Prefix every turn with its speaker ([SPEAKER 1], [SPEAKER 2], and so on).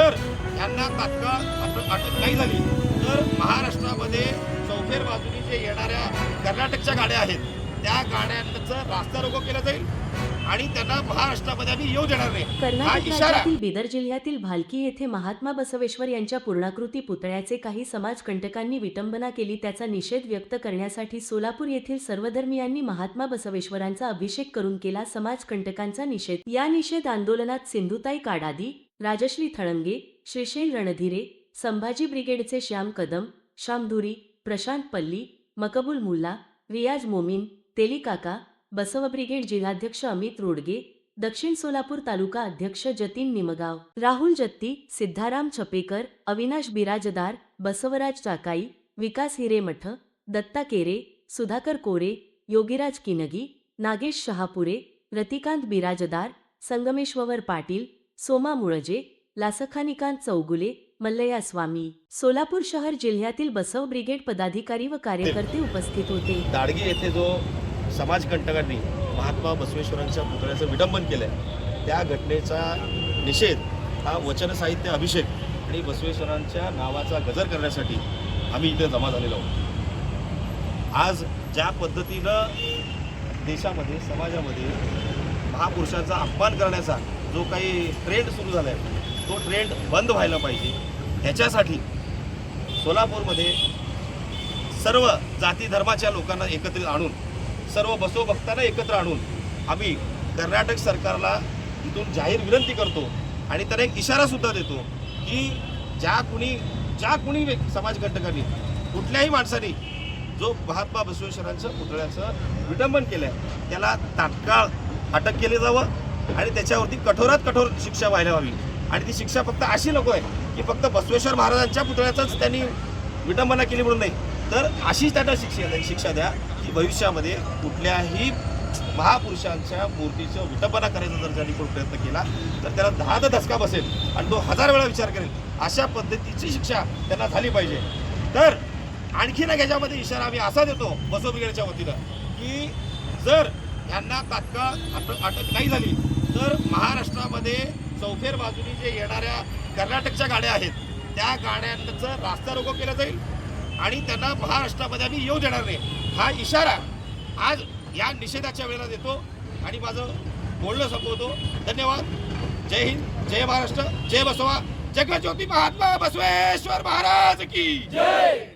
[SPEAKER 1] जर यांना तात्काळ अटक अटक नाही झाली तर महाराष्ट्रामध्ये चौफेर बाजूनी जे येणाऱ्या कर्नाटकच्या गाड्या आहेत त्या गाड्यांचं रास्ता रोको केलं जाईल आणि त्यांना महाराष्ट्रामध्ये आम्ही येऊ देणार नाही. हा इशारा.
[SPEAKER 2] बिदर जिल्ह्यातील भालकी येथे महात्मा बसवेश्वर यांच्या पूर्णाकृती पुतळ्याचे काही समाजकंटकांनी विटंबना केली त्याचा निषेध व्यक्त करण्यासाठी सोलापूर येथील सर्वधर्मियांनी महात्मा बसवेश्वरांचा अभिषेक करून केला समाजकंटकांचा निषेध. या निषेध आंदोलनात सिंधुताई काडादी राजश्री थळंगे श्रीशैल रणधीरे संभाजी ब्रिगेडचे श्याम कदम श्यामधुरी प्रशांत पल्ली मकबूल मुल्ला रियाज मोमीन तेलिकाका बसव ब्रिगेड जिल्हाध्यक्ष अमित रोडगे दक्षिण सोलापूर तालुका अध्यक्ष जतीन निमगाव राहुल जत्ती सिद्धाराम छपेकर अविनाश बिराजदार बसवराज टाकाई विकास हिरेमठ दत्ता केरे सुधाकर कोरे योगीराज किनगी नागेश शहापुरे रतिकांत बिराजदार संगमेश्वर पाटील सोमा मुळजे लासखानिकांत चौगुले मल्लया स्वामी सोलापूर शहर जिल्ह्यातील बसव ब्रिगेड पदाधिकारी व कार्यकर्ते उपस्थित होते.
[SPEAKER 1] दाडगे येथे जो समाजकंटकांनी महात्मा बसवेश्वरांच्या पुतळ्याचं विडंबन केलं त्या घटनेचा निषेध हा वचन साहित्य अभिषेक आणि बसवेश्वरांच्या नावाचा गजर करण्यासाठी आम्ही इथे जमा झालेलो आहोत. आज ज्या पद्धतीनं देशामध्ये समाजामध्ये महापुरुषांचा अपमान करण्याचा जो काही ट्रेंड सुरू झाला आहे तो ट्रेंड बंद व्हायला पाहिजे. ह्याच्यासाठी सोलापूरमध्ये सर्व जाती धर्माच्या लोकांना एकत्रित आणून सर्व बसव भक्तांना एकत्र आणून आम्ही कर्नाटक सरकारला इथून जाहीर विनंती करतो आणि त्यांना एक इशारासुद्धा देतो की ज्या कुणी ज्या कुणी व्यक्- समाजकंटकांनी कुठल्याही माणसाने जो महात्मा बसवेश्वरांचं पुतळ्याचं विटंबन केलं आहे त्याला तात्काळ अटक केली जावं आणि त्याच्यावरती कठोरात कठोर शिक्षा व्हायला हवी. आणि ती शिक्षा फक्त अशी नको आहे की फक्त बसवेश्वर महाराजांच्या पुतळ्याचाच त्यांनी विटंबना केली म्हणून नाही. तर अशीच त्यांना शिक्षा शिक्षा द्या की भविष्यामध्ये कुठल्याही महापुरुषांच्या मूर्तीचं विटंबना करायचा जर त्यांनी कोण प्रयत्न केला तर त्याला दहा द धसका बसेल आणि तो हजार वेळा विचार करेल. अशा पद्धतीची शिक्षा त्यांना झाली पाहिजे. तर आणखीन एक याच्यामध्ये इशारा आम्ही असा देतो बसव बिगडच्या वतीनं की जर तात्काळ अटक अटक नाही झाली तर महाराष्ट्रामध्ये चौफेर बाजूनी जे येणाऱ्या कर्नाटकच्या गाड्या आहेत त्या गाड्यांचं रास्ता रोको केलं जाईल आणि त्यांना महाराष्ट्रामध्ये आम्ही येऊ देणार नाही. हा इशारा आज या निषेधाच्या वेळेला देतो आणि माझं बोलणं संपवतो. धन्यवाद. जय हिंद जय महाराष्ट्र जय बसवा. जगज्योती महात्मा बसवेश्वर महाराज की जय!